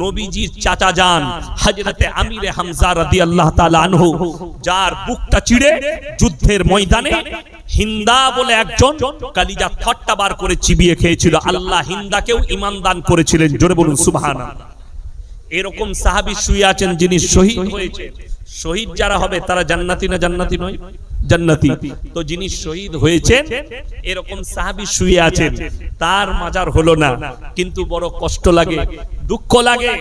নবীজির চাচা যান, হযরতে আমিরে হামজা রাদিয়াল্লাহু তাআলা আনহু, যার বুকটা চিড়ে যুদ্ধের ময়দানে হিন্দা বলে একজন কালিজা থট্টা বার করে চিবিয়ে খেয়েছিল। আল্লাহ হিন্দাকেও ইমান দান করেছিলেন, জোরে বলুন, সুবহানাল্লাহ। এরকম সাহাবী শুয়ে আছেন যিনি শহীদ হয়েছে। শহীদ যারা হবে, তারা জান্নাতি না জান্নাতি নয়? জান্নাতি। তো যিনি শহীদ হয়েছেন এরকম সাহাবী শুয়ে আছেন তার মাজার হলো না। কিন্তু বড় কষ্ট লাগে দুঃখ লাগে।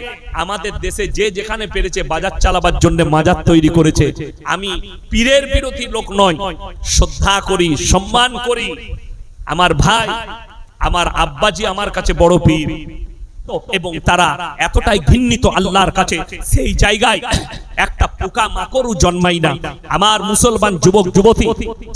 আমাদের দেশে যে যেখানে পেরেছে বাজার চালাবার জন্য মাজার তৈরি করেছে। আমি পীরের বিরোধী লোক নয় শ্রদ্ধা করি সম্মান করি। আমার ভাই আমার আব্বাজি আমার কাছে বড় পীর। এবং তারা এতটাই ঘৃণিত আল্লাহর কাছে, সেই জায়গায় একটা পোকা মাকড়ও জন্মাই না। আমার মুসলমান যুবক, যুবতী,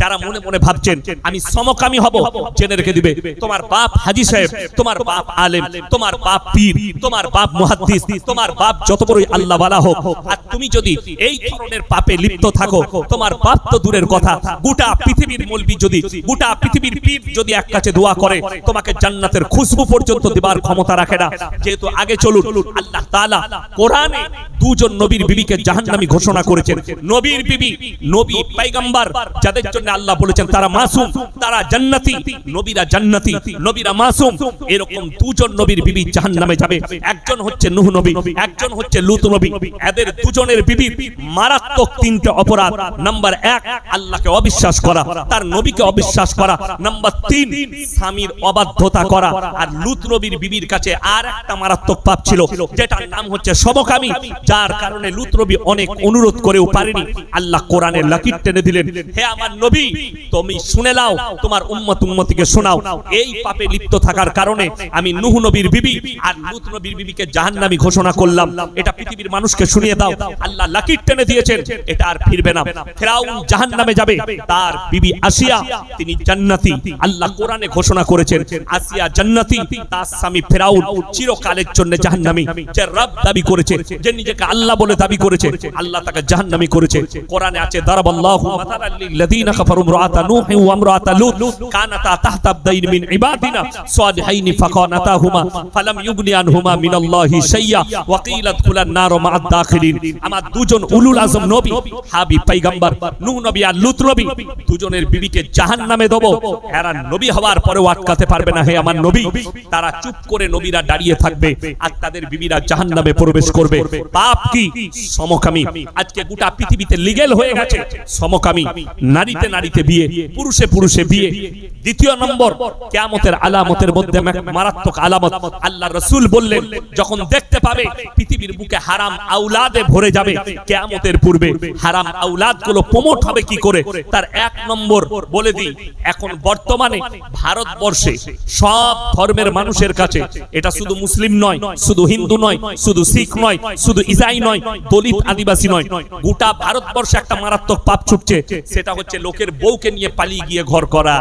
যারা মনে মনে ভাবছেন, আমি সমকামী হব জেনে রেখে দিবে, তোমার বাপ হাজি সাহেব, তোমার বাপ আলেম, তোমার বাপ পীর, তোমার বাপ মুহাদ্দিস, তোমার বাপ যত বড়ই আল্লাহ বালা হোক, আর তুমি যদি এই ধরনের পাপে লিপ্ত থাকো, তোমার বাপ তো দূরের কথা, গোটা পৃথিবীর মলবি যদি, গোটা পৃথিবীর পীর যদি এক কাছে দোয়া করে, তোমাকে জান্নাতের খুশবু পর্যন্ত দেবার ক্ষমতা রাখে না যেহেতু আগে চলুন আল্লাহ তাআলা কোরআনে দুজন নবীর বিবিকে জাহান্নামী ঘোষণা করেছেন। নবীর বিবি নবী পয়গম্বর যাদের জন্য আল্লাহ বলেছেন তারা মাসুম তারা জান্নাতি নবীরা জান্নাতি নবীরা মাসুম। এরকম দুজন নবীর বিবি জাহান্নামে যাবে। একজন হচ্ছে নূহ নবী একজন হচ্ছে লূত নবী। এদের দুজনের বিবির মারাত্মক তিনটে অপরাধ। নাম্বার এক আল্লাহকে অবিশ্বাস করা তার নবীকে অবিশ্বাস করা। নাম্বার তিন স্বামীর অবাধ্যতা করা। আর লূত নবীর বিবির কাছে আর একটা মারাত্মক পাপ ছিল, যেটার নাম হচ্ছে সমকামী যার কারণে লূত নবী অনেক অনুরোধ করেও পারেনি। আল্লাহ কোরআনের লাকির টেনে দিলেন। হে আমার নবী, তুমি শুনে নাও, তোমার উম্মত উম্মতিকে শোনাও। এই পাপে লিপ্ত থাকার কারণে আমি নূহ নবীর বিবি আর লূত নবীর বিবিকে জাহান্নামী ঘোষণা করলাম। এটা পৃথিবীর মানুষকে শুনিয়ে দাও। আল্লাহ লাকির টেনে দিয়েছেন, এটা আর ফিরবে না। ফেরাউন জাহান্নামে যাবে, তার বিবি আসিয়া, তিনি জান্নাতি। আল্লাহ কোরআনে ঘোষণা করেছেন, আসিয়া জান্নাতি, তার স্বামী ফেরাউন চিরকালের জন্য জাহান্নামী। যে রব দাবি করেছে যে নিজেকে আল্লাহ বলে দাবি করেছে আল্লাহ তাকে জাহান্নামী করেছে। কোরআনে আছে দারাবাল্লাহু মাতালাল লিল্লাযিনা কাফারু ইমরাআতা নূহ ওয়া ইমরাআতা লূত। কানাতা তাহতা আবদাইন মিন ইবাদিনা সালিহাইন ফাকানাতাহুমা ফালাম ইউগনি আনহুমা মিনাল্লাহি শাইয়্যা ওয়া কিলা দুখুলান নার মা'আদ দাখিলিন। আমার দুজন উলুল আজম নবী হাবিব পয়গম্বর নূহ নবী আর লূত নবী দুজনের বিবিকে জাহান্নামে দেব। এরা নবী হওয়ার পরেও আটকাতে পারবে না হে আমার নবী। তারা চুপ করে নবীরা দাঁড়িয়ে থাকবে আর তাদের বিবিরা জাহান্নামে প্রবেশ করবে। পাপ কি? সমকামী। আজকে গোটা পৃথিবীতে লিগেল হয়ে গেছে। সমকামী। নারীতে নারীতে বিয়ে, পুরুষে পুরুষে বিয়ে। দ্বিতীয় নম্বর, কিয়ামতের আলামতের মধ্যে মারাত্মক আলামত। আল্লাহ রসুল বললেন, যখন দেখতে পাবে পৃথিবীর বুকে হারাম আউলাদে ভরে যাবে, কেয়ামতের পূর্বে হারাম আউলাদগুলো প্রমোট হবে কি করে? তার এক নম্বর বলে দিই, এখন বর্তমানে ভারতবর্ষে সব ধর্মের মানুষের কাছে এটা শুধু মুসলিম নয়, শুধু হিন্দু নয়, শুধু শিখ নয়, শুধু ইসাই নয়, দলিত আদিবাসী নয়। গোটা ভারতবর্ষে একটা মারাত্মক পাপ ছুটছে, সেটা হচ্ছে লোকের বউকে নিয়ে পালিয়ে গিয়ে ঘর করা।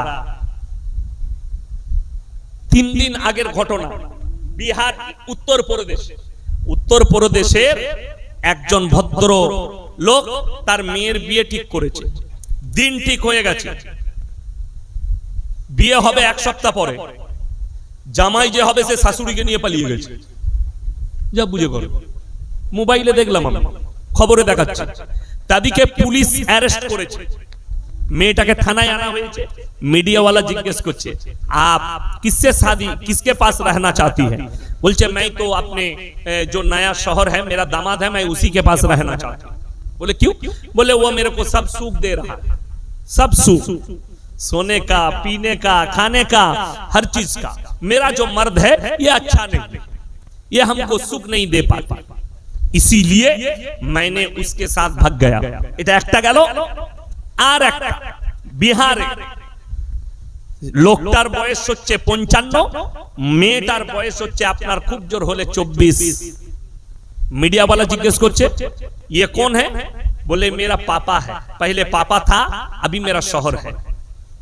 তিন দিন আগের ঘটনা, বিহার উত্তর প্রদেশ উত্তর প্রদেশের একজন ভদ্র লোক তার মেয়ের বিয়ে ঠিক করেছে। দিন ঠিক হয়ে গেছে। বিয়ে হবে এক সপ্তাহ পরে। জামাই যে হবে সে শাশুড়িকে নিয়ে পালিয়ে গেছে। যা বুঝে করো। মোবাইলে দেখলাম আমি, খবরে দেখাচ্ছে। তাদিকে পুলিশ অ্যারেস্ট করেছে। মেয়েটাকে থানায় আনা मीडिया वाला जिज्ञेस कर आप किससे शादी किसके पास रहना चाहती है बोलचे मैं तो अपने जो नया शहर है मेरा दामाद है मैं उसी के पास रहना चाहती हूँ बोले क्यों बोले वो मेरे को सब सुख दे रहा है सब सुख सोने का पीने का खाने का हर चीज़ का मेरा जो मर्द है ये अच्छा नहीं ये हमको सुख नहीं दे पाता इसीलिए मैंने उसके साथ भाग गया এটা একটা গেল আর একটা বিহারে লোকটার বয়স হচ্ছে পঞ্চান্ন মেয়েটার বয়স হচ্ছে আপনার খুব জোর হলে চব্বিশ मीडिया वाला जिज्ञेस করছে ये कौन है बोले मेरा पापा है पहले पापा था अभी मेरा शोहर है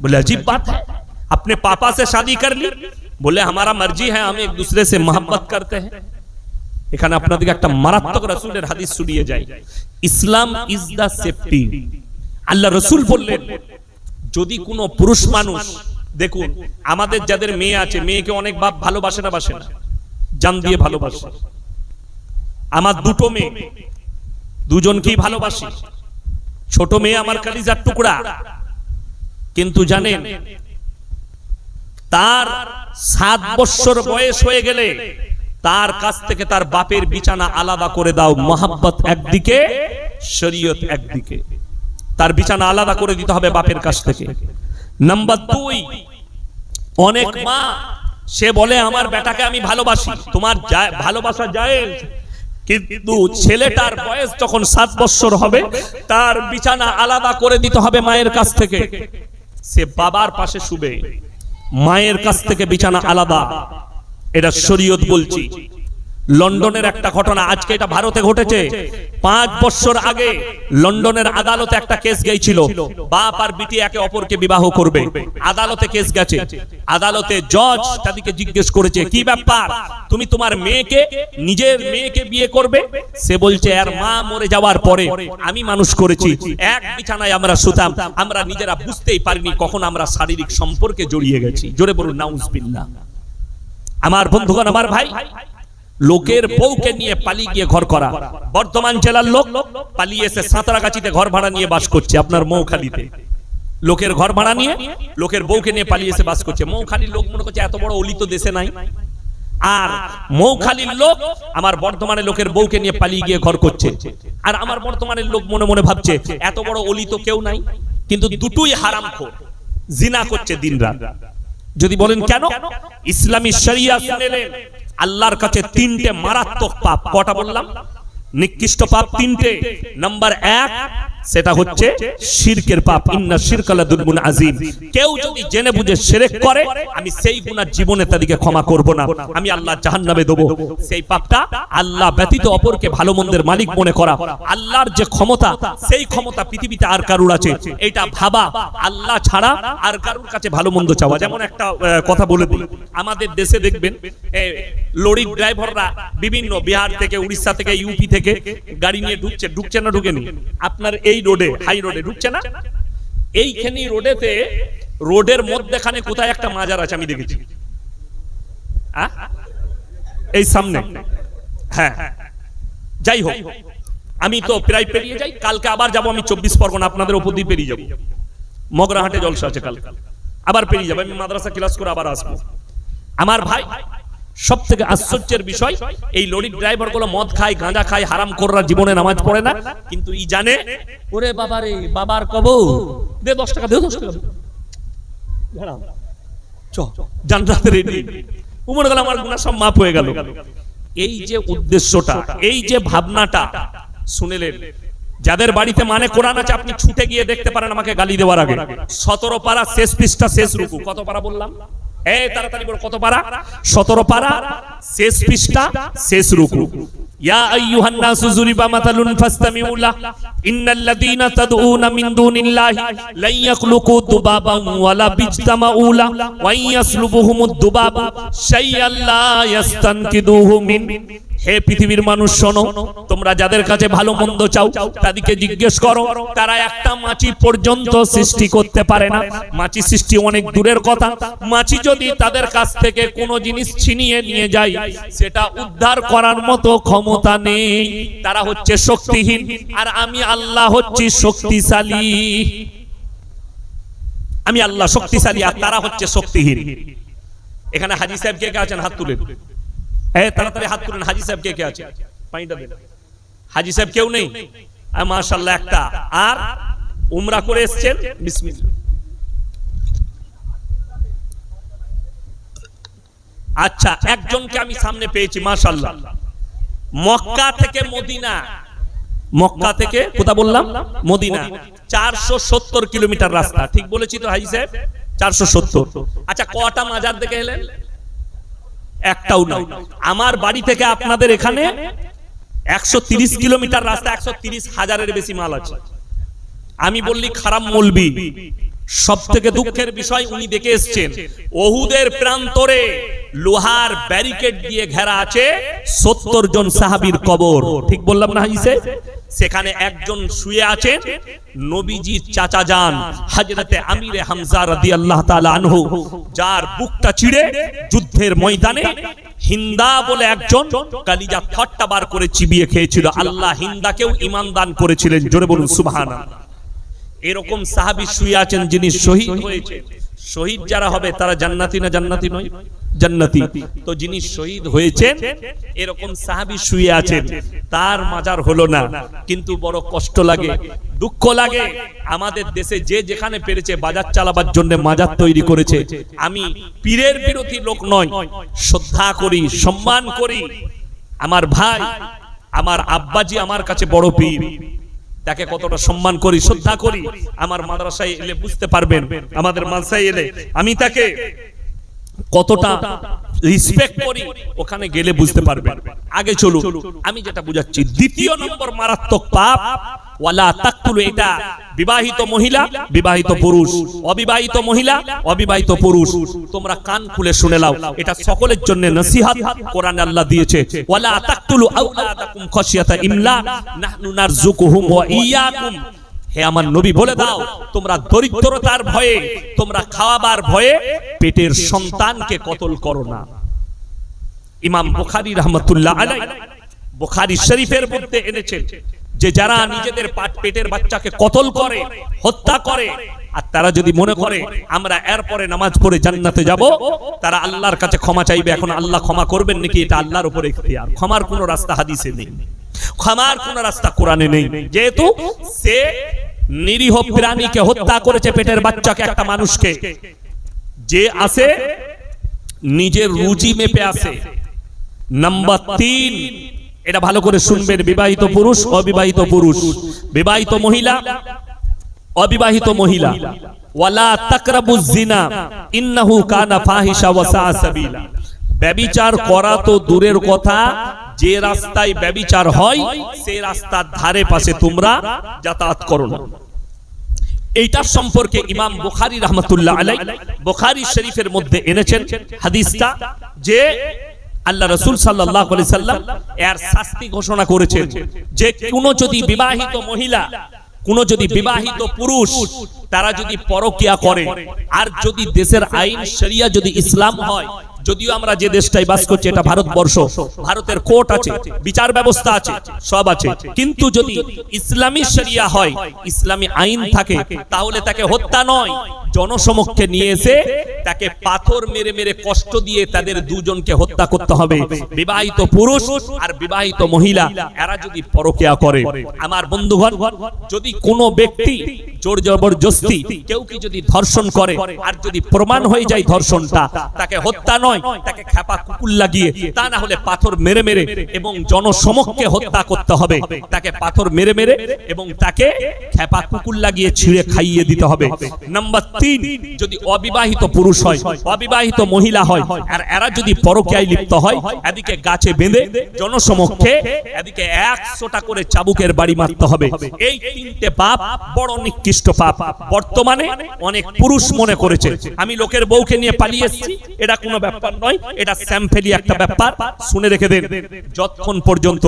बोले अजीब बात है अपने पापा से शादी कर ली বলে আমার মর্জি হ্যাঁ আমি দূসরে সে মোহাম্মত করতে হ্যাঁ এখানে আপনাদেরকে একটা মারাত্মক রসুলের হাদিস শুনিয়ে যায় ইসলাম ইজ দা সেফটি আল্লাহ রসুল বললেন, যদি কোনো পুরুষ মানুষ, দেখুন, আমাদের যাদের মেয়ে আছে, মেয়েকে অনেক বাপ ভালোবাসে না, বাসে না, জান দিয়ে ভালোবাসে। আমার দুটো মেয়ে, দুজনকেই ভালোবাসি। ছোট মেয়ে আমার কালিজার টুকরা। কিন্তু জানেন তার সাত বৎসর বয়স হয়ে গেলে তার কাছ থেকে তার বাপের বিছানা আলাদা করে দাও মোহাম্মত একদিকে, শরীয়ত একদিকে। তার বিছানা আলাদা করে দিতে হবে বাপের কাছ থেকে। নাম্বার দুই, অনেক মা, সে বলে, আমার বেটাকে আমি ভালোবাসি, তোমার ভালোবাসা যায় কিন্তু ছেলেটার বয়স যখন সাত বছর হবে, তার বিছানা আলাদা করে দিতে হবে মায়ের কাছ থেকে। সে বাবার পাশে শুবে। মায়ের কাছ থেকে বিছানা আলাদা। এটা শরীয়ত বলছি। লন্ডনের একটা ঘটনা আজকে এটা ভারতে ঘটেছে। পাঁচ বছর আগে লন্ডনের আদালতে একটা কেস গেছিল বাপ আর বিটি একে অপরকে বিবাহ করবে। আদালতে কেস গেছে। আদালতে জজ তাদেরকে জিজ্ঞেস করেছে, কি ব্যাপার? তুমি তোমার মেয়েকে, নিজের মেয়েকে বিয়ে করবে? সে বলছে, আর মা মরে যাওয়ার পরে আমি মানুষ করেছি। এক বিছানায় আমরা শুতাম। আমরা নিজেরা বুঝতেই পারিনি কখন আমরা শারীরিক সম্পর্কে জড়িয়ে গেছি। জোরে বলুন, নাউজবিল্লাহ। আমার বন্ধুগণ, আমার ভাই লোকের বউকে নিয়ে পালিয়ে গিয়ে ঘর করা। বর্তমান জেলার লোক পালিয়ে এসে সাঁতরাগাছিতে ঘর ভাড়া নিয়ে বাস করছে আপনার মৌখালিতে। লোকের ঘর ভাড়া নিয়ে লোকের বউকে নিয়ে পালিয়ে এসে বাস করছে। মৌখালির লোক মনে করছে এত বড় অলি তো দেশে নাই। আর মৌখালির লোক আমার বর্তমানে লোকের বউকে নিয়ে পালিয়ে গিয়ে ঘর করছে। আর আমার বর্তমানের লোক মনে মনে ভাবছে, এত বড় অলি তো কেউ নাই। কিন্তু দুটোই হারাম জিনা করছে দিনরাত। যদি বলেন কেন? ইসলামী শরিয়া শুনেলেন। আল্লাহর কাছে তিনটে মারাত্মক পাপ। কটা বললাম? নিকৃষ্ট পাপ তিনটে। নাম্বার এক সেটা হচ্ছে শিরকের পাপ। ইন্না শিরকালা দুলগুন আজিম কেউ যদি জেনে বুঝে শিরক করে আমি সেই গুনাহ জীবনে তাদেরকে ক্ষমা করব না। আমি আল্লাহ জাহান্নামে দেব। সেই পাপটা আল্লাহ ব্যতীত অপরকে ভালো মন্দের মালিক মনে করা। আল্লাহর যে ক্ষমতা সেই ক্ষমতা পৃথিবীতে আর কারুর আছে। এটা ভাবা আল্লাহ ছাড়া আর কারুর কাছে ভালো মন্দ চাওয়া। যেমন একটা কথা বলে দিই। আমাদের দেশে দেখবেন লরির ড্রাইভাররা বিভিন্ন বিহার থেকে উড়িষ্যা থেকে ইউপি থেকে গাড়ি নিয়ে ঢুকছে। ঢুকছে না ঢুকেনি? আপনার এই রোডে, হাই রোডে ঢুকছে না? এইখানে রোডেতে, রোডের মধ্যেখানে কোথায় একটা মাজার আছে আমি দেখেছি। এই সামনে। হ্যাঁ। যাই হোক, আমি তো প্রায় পেরিয়ে যাই, কালকে আবার যাব আমি চব্বিশ পরগনা, আপনাদের উপর দিয়ে পেরিয়ে যাব। মগরাহাটে জলসা আছে কালকে। আবার পেরিয়ে যাব, আমি মাদ্রাসা ক্লাস করে আবার আসব। আমার ভাই সব থেকে আশ্চর্যের বিষয় এই লরির ড্রাইভারগুলো মদ খায় গাঁজা খায় হারাম কররা জীবনে নামাজ পড়ে না কিন্তু ই জানে ওরে বাবা রে বাবার কব দে দশ টাকা দে দশ টাকা। দে। দাঁড়াও। চ জান্নাতে রেডি উমর গেল আমার গুনাহ সব মাপ হয়ে গেল। এই যে উদ্দেশ্যটা এই যে ভাবনাটা শুনেলেন যাদের বাড়িতে মানে কোরআন আছে আপনি ছুটে গিয়ে দেখতে পারেন আমাকে গালি দেওয়ার আগে। সতেরো পারা শেষ পৃষ্ঠা শেষ রুকু। কত পারা বললাম? এই তাড়াতাড়ি বলো কত পারা? সতেরো পারা। শেষ পৃষ্ঠা, শেষ রুকু। ইয়া আইয়ুহান নাসু যুরিবা মাতালুন ফাসতামিউ লা ইন্নাল্লাযীনা তাদউনা মিন দুনিল্লাহি লা ইয়াখলুকু দুবাবান ওয়ালা বিজতামাউ লা ওয়া ইয়াসলুবুহুমুদ দুবাবু শাইআন লা ইয়াস্তানকিদুহু মিন। হে পৃথিবীর মানুষ শোনো, তোমরা যাদের কাছে ভালো মন্দ চাও, তাদেরকে জিজ্ঞেস করো, তারা একটা মাছি পর্যন্ত সৃষ্টি করতে পারে না। মাছি সৃষ্টি অনেক দূরের কথা। মাছি যদি তাদের কাছ থেকে কোনো জিনিস ছিনিয়ে নিয়ে যায়, সেটা উদ্ধার করার মতো ক্ষমতা নেই। তারা হচ্ছে শক্তিহীন, আর আমি আল্লাহ হচ্ছি শক্তিশালী। আমি আল্লাহ শক্তিশালী, আর তারা হচ্ছে শক্তিহীন। এখানে হাজি সাহেব কে কে আছেন? হাত তুলে তাড়াতাড়ি হাত তুলেন। হাজি সাহেব কে কে আছে? হাজি সাহেব কেউ নেই। মাশাল্লাহ একটা। আর উমরা করে এসছেন আচ্ছা একজনকে আমি সামনে পেয়েছি মাশাল্লাহ মক্কা থেকে মদিনা। মক্কা থেকে কোথা বললাম? মদিনা। চারশো সত্তর কিলোমিটার রাস্তা। ঠিক বলেছি তো, হাজি সাহেব? চারশো সত্তর। আচ্ছা কটা মাজার দেখে এলেন? একটাও নাই। আমার বাড়ি থেকে আপনাদের এখানে একশো কিলোমিটার রাস্তা, একশো হাজারের বেশি মাল আছে। আমি বললি, খারাপ মলবি। সব থেকে দুঃখের বিষয়, উনি দেখে এসছেন, ওহুদের প্রান্তরে লোহার ব্যারিকেড দিয়ে ঘেরা আছে সত্তর জন সাহাবীর কবর। ঠিক বললাম না হাজিসে সেখানে একজন শুয়ে আছেন নবীজির চাচা যান হাজরতে আমিরে হামজা রাদিয়াল্লাহু তাআলা আনহু, যার বুকটা চিড়ে যুদ্ধের ময়দানে হিন্দা বলে একজন কালিজা থট্টা বার করে চিবিয়ে খেয়েছিল। আল্লাহ হিন্দাকেও ইমান দান করেছিলেন। জোরে বলুন, সুবহানাল্লাহ। এরকম সাহাবী শুয়ে আছেন যিনি শহীদ হয়েছে শহীদ যারা হবে তারা জান্নাতি না জান্নাতি নয়? জান্নাতি। তো যিনি শহীদ হয়েছেন, এরকম সাহাবি শুয়ে আছেন। তার মাজার হলো না। কিন্তু বড় কষ্ট লাগে, দুঃখ লাগে। আমাদের দেশে যে যেখানে পেরেছে, বাজার চালাবার জন্য মাজার তৈরি করেছে। আমি পীরের বিরোধী লোক নয় শ্রদ্ধা করি, সম্মান করি। আমার ভাই, আমার আব্বাজি আমার কাছে বড় পীর। তাকে কতটা সম্মান করি শ্রদ্ধা করি আমার মাদ্রাসায় এলে বুঝতে পারবেন আমাদের মাদ্রাসায় এলে আমি তাকে কতটা রিসপেক্ট করি ওখানে গেলে বুঝতে পারবেন। আগে চলুন আমি যেটা বুঝাচ্ছি দ্বিতীয় নম্বর মারাত্মক পাপ তোমরা দরিদ্রতার ভয়ে, তোমরা খাওয়াবার ভয়ে পেটের সন্তানকে কতল করো না। ইমাম বুখারী রহমতুল্লাহ আলাই বুখারী শরীফের মধ্যে এনেছেন। যে যারা নিজেদের পাট পেটের বাচ্চাকে কতল করে, হত্যা করে, আর তারা যদি মনে করে, আমরা এরপরে নামাজ পড়ে জান্নাতে যাব, তারা আল্লাহর কাছে ক্ষমা চাইবে, এখন আল্লাহ ক্ষমা করবেন নাকি এটা আল্লাহর উপরে ইখতিয়ার? ক্ষমার কোনো রাস্তা হাদিসে নেই। ক্ষমার কোন রাস্তা কোরআনে নেই। যেহেতু সে নিরীহ প্রাণীকে হত্যা করেছে পেটের বাচ্চাকে, একটা মানুষকে। যে আসে নিজের রুজি মেপে আসে নাম্বার তিন এটা ভালো করে শুনবেন, বিবাহিত পুরুষ, অবিবাহিত পুরুষ। বিবাহিত মহিলা, অবিবাহিত মহিলা। ওয়ালা তাকরাবুজ জিনা ইন্নাহু কানা ফাহিশা ওয়া সাআ সাবিলা। ব্যভিচার করা তো দূরের কথা, যে রাস্তায় ব্যভিচার হয়, সেই রাস্তার ধারে পাশে তোমরা যাতায়াত করো না। এইটার সম্পর্কে ইমাম বুখারী রহমতুল্লাহ আলাই বুখারী শরীফের মধ্যে এনেছেন হাদিসটা যে আল্লাহ রসুল সাল্লাহ সাল্লাম এর শাস্তি ঘোষণা করেছেন যে কোনো যদি বিবাহিত মহিলা, কোন যদি বিবাহিত পুরুষ, তারা যদি পরকিয়া করে, আর যদি দেশের আইন, শরিয়া যদি ইসলাম হয় যদিও আমরা যে দেশটাই বাস করছি, এটা ভারতবর্ষ, ভারতের কোর্ট আছে, বিচার ব্যবস্থা আছে, সব আছে। কিন্তু যদি ইসলামী শরিয়া হয়, ইসলামী আইন থাকে, তাহলে তাকে হত্যা নয়। জনসমক্ষে নিয়ে এসে তাকে পাথর মেরে মেরে কষ্ট দিয়ে তাদের দুজনকে হত্যা করতে হবে। বিবাহিত পুরুষ আর বিবাহিত মহিলা, এরা যদি পরকিয়া করে। আমার বন্ধুগণ, যদি কোনো ব্যক্তি জোর জবরদস্তি, কেউ কি যদি ধর্ষণ করে, আর যদি প্রমাণ হয়ে যায় ধর্ষণটা, তাকে হত্যা নয়। তাকে খেপা কুকুর লাগিয়ে, তা না হলে পাথর মেরে মেরে এবং জনসমক্ষে হত্যা করতে হবে। তাকে পাথর মেরে মেরে এবং তাকে কুকুর লাগিয়ে ছিঁড়ে খাইয়ে দিতে হবে। নাম্বার তিন, যদি অবিবাহিত পুরুষ হয়, অবিবাহিত মহিলা হয়, আর এরা যদি লিপ্ত হয়, এদিকে গাছে বেঁধে জনসমক্ষে এদিকে একশোটা করে চাবুকের বাড়ি মারতে হবে। এই তিনটে পাপ বড় নিকৃষ্ট পাপ। বর্তমানে অনেক পুরুষ মনে করেছে, আমি লোকের বউকে নিয়ে পালিয়ে এটা কোনো ব্যাপার নয়, এটা স্যাম্পেলি একটা ব্যাপার। শুনে রেখে দেন, যতক্ষণ পর্যন্ত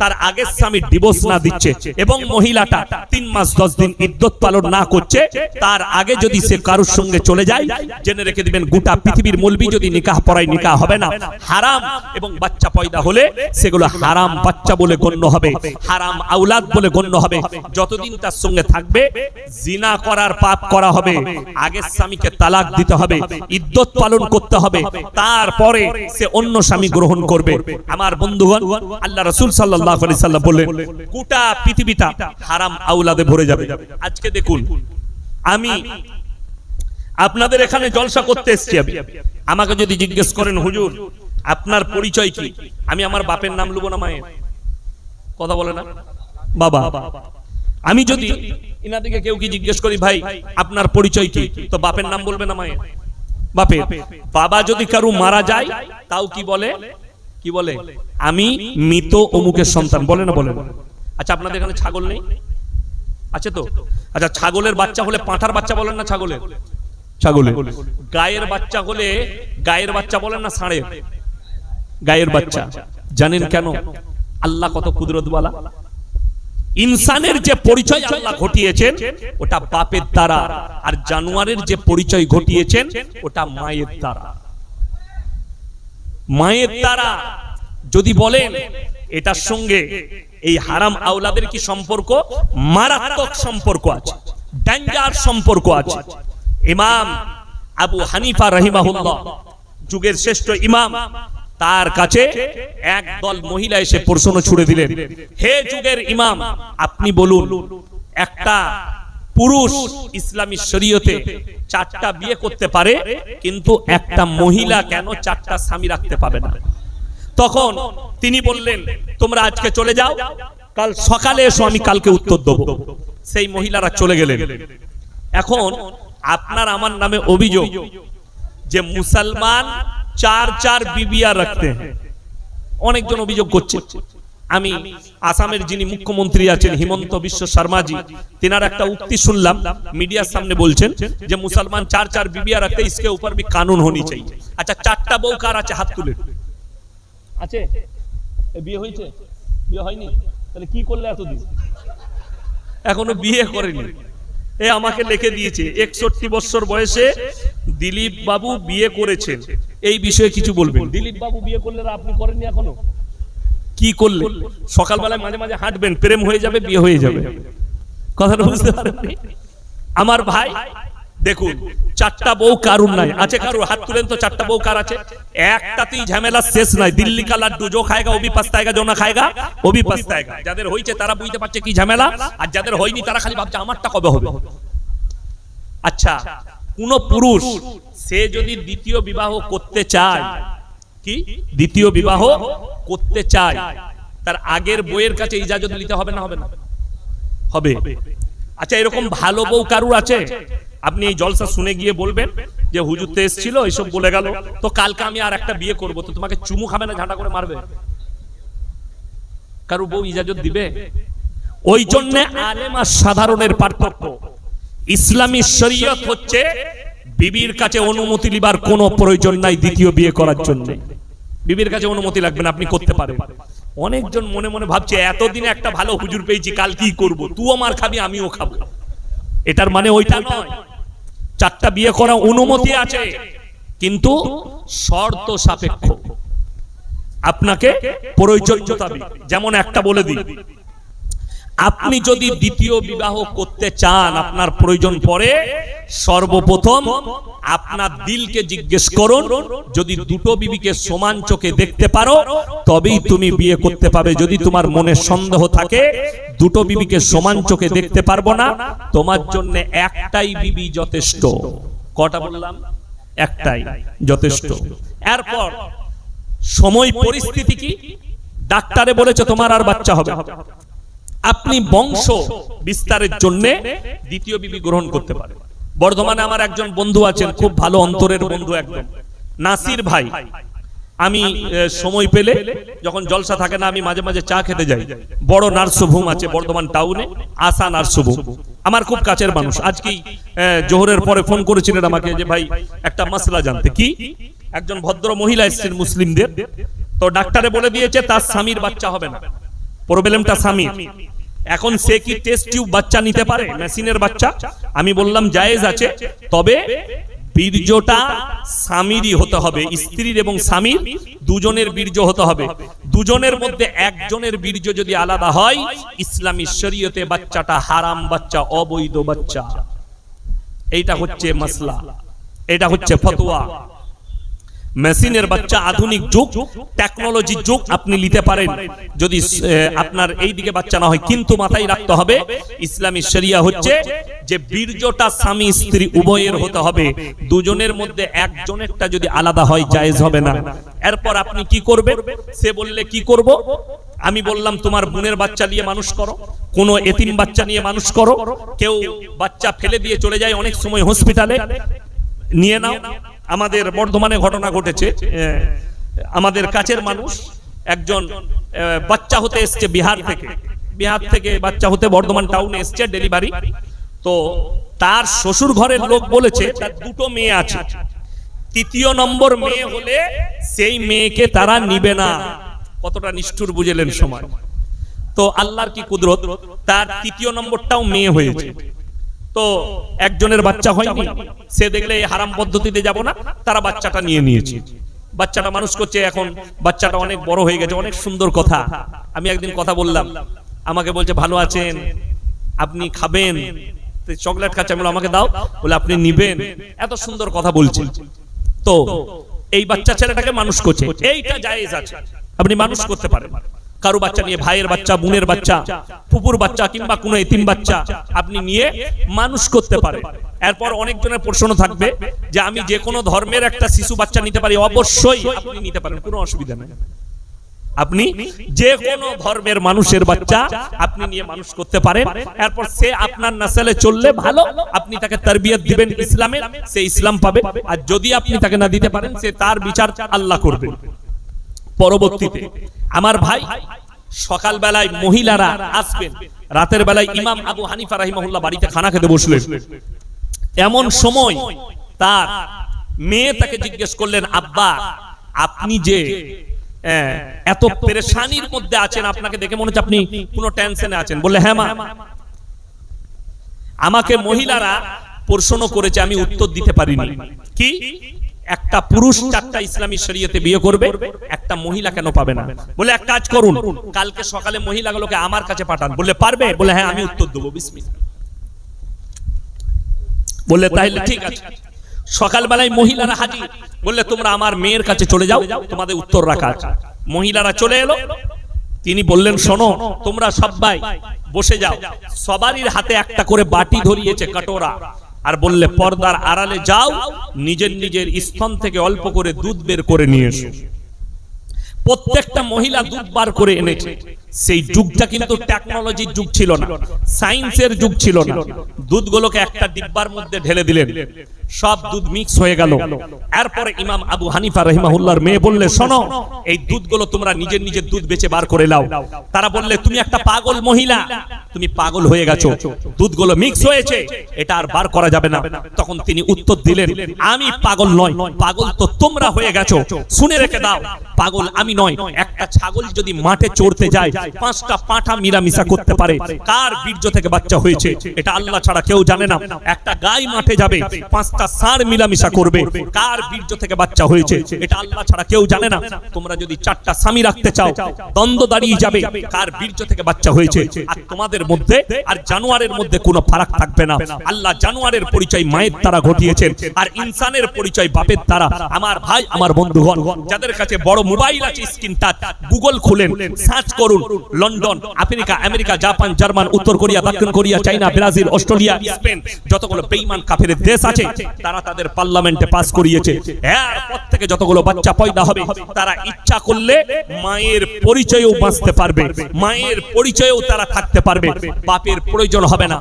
তার আগের স্বামী ডিভোর্স না দিচ্ছে এবং মহিলাটা তিন মাস দশ দিন ইদ্যত পালন না করছে, তার আগে যদি সে কারোর সঙ্গে চলে যায়, জেনে রেখে দিবেন গোটা পৃথিবীর মলবি যদি নিকাহ পড়ায় নিকাহ হবে না। হারাম এবং বাচ্চা পয়দা হলে সেগুলো হারাম বাচ্চা বলে গণ্য হবে, হারাম আউলাদ বলে গণ্য হবে। যতদিন তার সঙ্গে থাকবে, জিনা করার পাপ করা হবে, আগের স্বামীকে তালাক দিতে হবে ইদ্যত পালন করতে হবে তারপরে সে অন্য স্বামী গ্রহণ করবে। আমার বন্ধুগণ, আল্লাহ রসুল সাল্লাহ আলি সাল্লাম বললেন, গোটা পৃথিবীটা হারাম আউলাদে ভরে যাবে। আজকে দেখুন, আমি আপনাদের এখানে জলসা করতে এসছি আমি। আমাকে যদি জিজ্ঞেস করেন, হুজুর, আপনার পরিচয় কি? আমি আমার বাপের নাম লুবো না, মায়ের। কথা বলে না? বাবা। আমি যদি ইনাদিকে কেউ কি জিজ্ঞেস করি, ভাই, আপনার পরিচয় কি? তো বাপের নাম বলবে না, মায়ের। বাপের বাবা যদি কারু মারা যায় তাও কি বলে? কি বলে? আমি মৃত অমুকের সন্তান বলে না বলে আচ্ছা আপনাদের এখানে ছাগল নেই? আছে তো? আচ্ছা ছাগলের বাচ্চা হলে পাঁঠার বাচ্চা বলেন না ছাগলের ছাগলে। গায়ের বাচ্চা হলে গায়ের বাচ্চা বলেন না ষাঁড়ের? গায়ের বাচ্চা। জানেন কেন? আল্লাহ কত কুদরতওয়ালা। ইনসানের যে পরিচয় আল্লাহ ঘটিয়েছেন, ওটা বাপের দ্বারা। আর জানোয়ারের যে পরিচয় ঘটিয়েছেন, ওটা মায়ের দ্বারা। মায়ের দ্বারা যদি বলেন, এটার সঙ্গে এই হারাম আওলাদের কি সম্পর্ক? মারাত্মক সম্পর্ক আছে, ডেঞ্জার সম্পর্ক আছে। ইমাম আবু হানিফা রহিমাহুল্লাহ, যুগের শ্রেষ্ঠ ইমাম তার কাছে একদল মহিলা এসে প্রশ্ন ছুড়ে দিলেন, হে যুগের ইমাম, আপনি বলুন, একটা পুরুষ ইসলামী শরীয়তে চারটা বিয়ে করতে পারে, কিন্তু একটা মহিলা কেন চারটা স্বামী রাখতে পাবে না? তখন তিনি বললেন, তোমরা আজকে চলে যাও, কাল সকালে এসো, আমি কালকে উত্তর দেবো। সেই মহিলারা চলে গেলেন। এখন আপনার আমার নামে অভিযোগ যে মুসলমান চার চার বিবিয়া রাখতে। অনেকজন অভিযোগ করছে। আমি আসামের যিনি মুখ্যমন্ত্রী আছেন হিমন্ত বিশ্ব শর্মাজি তেনার একটা উক্তি শুনলাম মিডিয়ার সামনে বলছেন যে মুসলমান চার চার বিবিয়া রাখতে ইসকে উপর ভি কানুন হনি চাই। আচ্ছা চারটা বউ কার আছে? হাত তুলে। আছে? বিয়ে হয়েছে? বিয়ে হয়নি? তাহলে কি করলে এতদিন? এখনও বিয়ে করেনি। এ আমাকে লিখে দিয়েছে একষট্টি বছর বয়সে দিলীপ বাবু বিয়ে করেছেন। এই বিষয়ে কিছু বলবেন। দিলীপ বাবু বিয়ে করলে আপনি করেননি এখনও? কি করলেন সকালবেলায় মাঝে মাঝে হাঁটবেন প্রেম হয়ে যাবে বিয়ে হয়ে যাবে। কথাটা বুঝতে পারেননি? আমার ভাই দেখুন, চারটা বউ কারুর নাই। আছে কারুর? হাত তুলেন তো, চারটা বউ কার আছে? একটাতেই ঝামেলা শেষ নাই। দিল্লি কা লাড্ডু জো খায়গা ওবি পাস্তায়গা জো না খায়গা ওবি পাস্তায়গা যাদের হয়েছে তারা বুঝতে পারছে কি ঝামেলা, আর যাদের হয়নি তারা খালি ভাবছে আমারটা কবে হবে? আচ্ছা কোন পুরুষ, সে যদি দ্বিতীয় বিবাহ করতে চায়, কি? দ্বিতীয় বিবাহ করতে চায়, তার আগের বইয়ের কাছে ইজাজত নিতে হবে না হবে না? হবে। আচ্ছা এরকম ভালো বউ কারুর আছে? আপনি এই জলসা শুনে গিয়ে বলবেন যে হুজুর তো এসেছিল এইসব বলে গেল। তো কালকে আমি আর একটা বিয়ে করব, তো তোমাকে চুমু খাবে না, ঝাঁটা করে মারবে? কারু বউ ইজাজত দিবে? ওই জন্য আলেম আর সাধারণের পার্থক্য। ইসলামী শরীয়ত হচ্ছে বিবির কাছে অনুমতি লিবার কোনো প্রয়োজন নাই দ্বিতীয় বিয়ে করার জন্য। বিবির কাছে অনুমতি লাগবে না, আপনি করতে পারেন। অনেকজন মনে মনে ভাবছে, এতদিনে একটা ভালো হুজুর পেয়েছি কাল কি করব। তুই আমার খাবি, আমিও খাব। এটার মানে ওইটা নয়। চারটা বিয়ে করা অনুমতি আছে। কিন্তু শর্ত সাপেক্ষ। আপনাকে প্রয়োজন যেমন একটা বলে দিই। আপনি যদি দ্বিতীয় বিবাহ করতে চান, আপনার প্রয়োজন পড়ে, সর্বপ্রথম আপনার দিলকে জিজ্ঞেস করুন, যদি দুটো বিবিকে সমান চোখে দেখতে পারো, তবেই তুমি বিয়ে করতে পাবে। যদি তোমার মনে সন্দেহ থাকে, দুটো বিবিকে সমান চোখে দেখতে পারব না, তোমার জন্য একটাই বিবি যথেষ্ট। কটা বললাম? একটাই যথেষ্ট। এরপর, সময় পরিস্থিতি কি? ডাক্তারে বলেছে তোমার আর বাচ্চা হবে আপনি বংশ বিস্তারের জন্য দ্বিতীয় বিবি গ্রহণ করতে পারেন বর্ধমানে আমার একজন বন্ধু আছেন খুব ভালো অন্তরের বন্ধু একদম নাসির ভাই। আমি সময় পেলে যখন জলসা থাকে না আমি মাঝে মাঝে চা খেতে যাই। বড় নার্সভূম আছে বর্ধমান টাউনে আশা নার্সভূম। আমার খুব কাছের মানুষ। আজকেই আহ, জোহরের পরে ফোন করেছিলেন আমাকে যে ভাই একটা মাসলা জানতে। কি? একজন ভদ্র মহিলা এসেছেন মুসলিমদের। তো ডাক্তারে বলে দিয়েছে তার স্বামীর বাচ্চা হবে না প্রবলেমটা এখন সে কি টেস্ট টিউব বাচ্চা নিতে পারে? মেশিনের বাচ্চা? আমি বললাম, জায়েজ আছে। তবে বীর্যটা স্বামীরই হতে হবে। স্ত্রীর এবং স্বামীর দুজনের বীর্য হতে হবে। দুজনের মধ্যে একজনের বীর্য যদি আলাদা হয়, ইসলামী শরীয়তে বাচ্চাটা হারাম বাচ্চা, অবৈধ বাচ্চা। এইটা হচ্ছে মাসলা। এটা হচ্ছে ফতোয়া। মেশিনের বাচ্চা আধুনিক যুগ টেকনোলজি যুগ, আপনি নিতে পারেন। যদি আপনার এই দিকে বাচ্চা না হয়, কিন্তু মাথায় রাখতে হবে, ইসলামী শরিয়া হচ্ছে যে বীর্যটা স্বামী স্ত্রী উভয়ের হতে হবে। দুজনের মধ্যে একজনেরটা যদি আলাদা হয়, জায়েজ হবে না। এরপর আপনি কি করবেন? সে বললে, কি করব? আমি বললাম, তোমার বোনের বাচ্চা নিয়ে মানুষ করো, কোনো এতিম বাচ্চা নিয়ে মানুষ করো। কেউ বাচ্চা ফেলে দিয়ে চলে যায় অনেক সময় হসপিটালে। নিয়ে নাও। আমাদের বর্ধমানে ঘটনা ঘটেছে আমাদের কাছের মানুষ একজন বাচ্চা হতে এসছে বিহার থেকে। বিহার থেকে বাচ্চা হতে বর্ধমান টাউনে এসছে ডেলিভারি। তো তার শ্বশুর ঘরের লোক বলেছে, তার দুটো মেয়ে আছে। তৃতীয় নম্বর মেয়ে হলে সেই মেয়েকে তারা নিবে না। কতটা নিষ্ঠুর বুঝেলেন সময় তো আল্লাহর কি কুদরত? তার তৃতীয় নম্বরটাও মেয়ে হয়েছে। তো একজনের বাচ্চা হয়নি, সে দেখলে এই হারাম পদ্ধতিতে যাব না, তারা বাচ্চাটা নিয়ে নিয়েছে। বাচ্চাটা মানুষ করছে এখন, বাচ্চাটা অনেক বড় হয়ে গেছে, অনেক সুন্দর কথা। আমি একদিন কথা বললাম, আমাকে বলছে, ভালো আছেন? আপনি খাবেন? চকলেট খাচ্ছে, আমি আমাকে দাও। বলে, আপনি নিবেন? এত সুন্দর কথা বলছেন তো এই বাচ্চা ছেলেটাকে মানুষ করছে, এইটা জায়েজ আছে। আপনি মানুষ করতে পারেন। কারও বাচ্চা নিয়ে ভাইয়ের বাচ্চা, বোনের বাচ্চা, ফুপুর বাচ্চা কিংবা কোনো এতিম বাচ্চা, আপনি নিয়ে মানুষ করতে পারেন এরপর অনেকজনের প্রশ্ন থাকবে যে আমি যে কোনো ধর্মের একটা শিশু বাচ্চা নিতে পারি, অবশ্যই আপনি নিতে পারেন, কোনো অসুবিধা নেই। আপনি যে কোনো ধর্মের মানুষের বাচ্চা আপনি নিয়ে মানুষ করতে পারেন। এরপর সে আপনার নাসেলে চললে ভালো, আপনি তাকে তারবিয়ত দিবেন ইসলামের, সে ইসলাম পাবে। আর যদি আপনি তাকে না দিতে পারেন, সে তার বিচার আল্লাহ করবেন পরবর্তীতে আমার ভাই সকাল বেলায় মহিলারা আসবেন, রাতের বেলায় ইমাম আবু হানিফা রাহিমাহুল্লাহ বাড়িতে খানা খেতে বসলেন। এমন সময় তার মেয়ে তাকে জিজ্ঞেস করলেন, আব্বা, আপনি যে এত পেরেশানির মধ্যে আছেন, আপনাকে দেখে মনে হচ্ছে আপনি কোনো টেনশনে আছেন। বললে হ্যাঁ মা, আমাকে মহিলারা প্রশ্ন করেছে, আমি উত্তর দিতে পারিনি। কি? একটা পুরুষ চারটা ইসলামী শরীয়তে বিয়ে করবে একটা মহিলা কেন পাবে না? বলে এক কাজ করুন কালকে সকালে মহিলাগুলোকে আমার কাছে পাঠান। বললে পারবে? বলে হ্যাঁ আমি উত্তর দেবো। বিসমিল্লাহ। বললে তাহলে ঠিক আছে। সকালবেলায় মহিলারা হাজির। বললে তোমরা আমার মেয়ের কাছে চলে যাও তোমাদের উত্তর রাখা আছে। মহিলারা চলে এলো। তিনি বললেন শোনো তোমরা সবাই বসে যাও। সবারই হাতে একটা করে বাটি ধরিয়েছে কাটোরা। আর বললে, পর্দার আড়ালে যাও, নিজের নিজের স্তন থেকে অল্প করে দুধ বের করে নিয়ে এসো। প্রত্যেকটা মহিলা দুধ বার করে এনেছে। সেই যুগটা কিন্তু টেকনোলজির যুগ ছিল না সায়েন্সের যুগ ছিল না। দুধগুলোকে একটা ডিব্বার মধ্যে ঢেলে দিলেন। সব দুধ মিক্স হয়ে গেল। এরপরে ইমাম আবু হানিফা রহিমাহুল্লাহর মেয়ে বললে, শোনো, এই দুধগুলো তোমরা নিজের নিজের দুধ বেচে বার করে লাও তারা বললে, তুমি একটা পাগল মহিলা, তুমি পাগল হয়ে গেছো। দুধগুলো মিক্স হয়েছে, এটা আর বার করা যাবে না। তখন তিনি উত্তর দিলেন, আমি পাগল নয়, পাগল তো তোমরা হয়ে গেছো। শুনে রেখে দাও, পাগল আমি নয়। একটা ছাগল যদি মাঠে চড়তে যায়, পাঁচটা পাঁঠা মিলামিশা করতে পারে। কার বীর্য থেকে বাচ্চা হয়েছে, এটা আল্লাহ ছাড়া কেউ জানে না। একটা গাই মাঠে যাবে, পাঁচটা ষাঁড় মিলামিশা করবে। কার বীর্য থেকে বাচ্চা হয়েছে? এটা আল্লাহ ছাড়া কেউ জানে না। তোমরা যদি চারটা স্বামী রাখতে চাও, দ্বন্দ্ব দাঁড়িয়ে যাবে কার বীর্য থেকে বাচ্চা হয়েছে। আর তোমাদের মধ্যে আর জানোয়ারের মধ্যে কোনো ফারাক থাকবে না। আল্লাহ জানোয়ারের পরিচয় মায়ের তারা ঘটিয়েছেন। আর ইনসানের পরিচয় বাপের তারা আমার ভাই, আমার বন্ধুগণ, যাদের কাছে বড় মোবাইল আছে, স্ক্রিন টাচ, গুগল খুলেন, সার্চ করুন, London, Africa, America, Japan, German, উত্তর কোরিয়া, দক্ষিণ Korea, China, Brazil, Australia, Spain, যতগুলো বেইমান কাফের দেশ আছে তারা তাদের পার্লামেন্টে পাস করিয়েছে। এরপর থেকে যতগুলো বাচ্চা পয়দা হবে, তারা ইচ্ছা করলে মায়ের পরিচয়েও বাঁচতে পারবে। মায়ের পরিচয়েও তারা থাকতে পারবে। বাপের প্রয়োজন হবে না।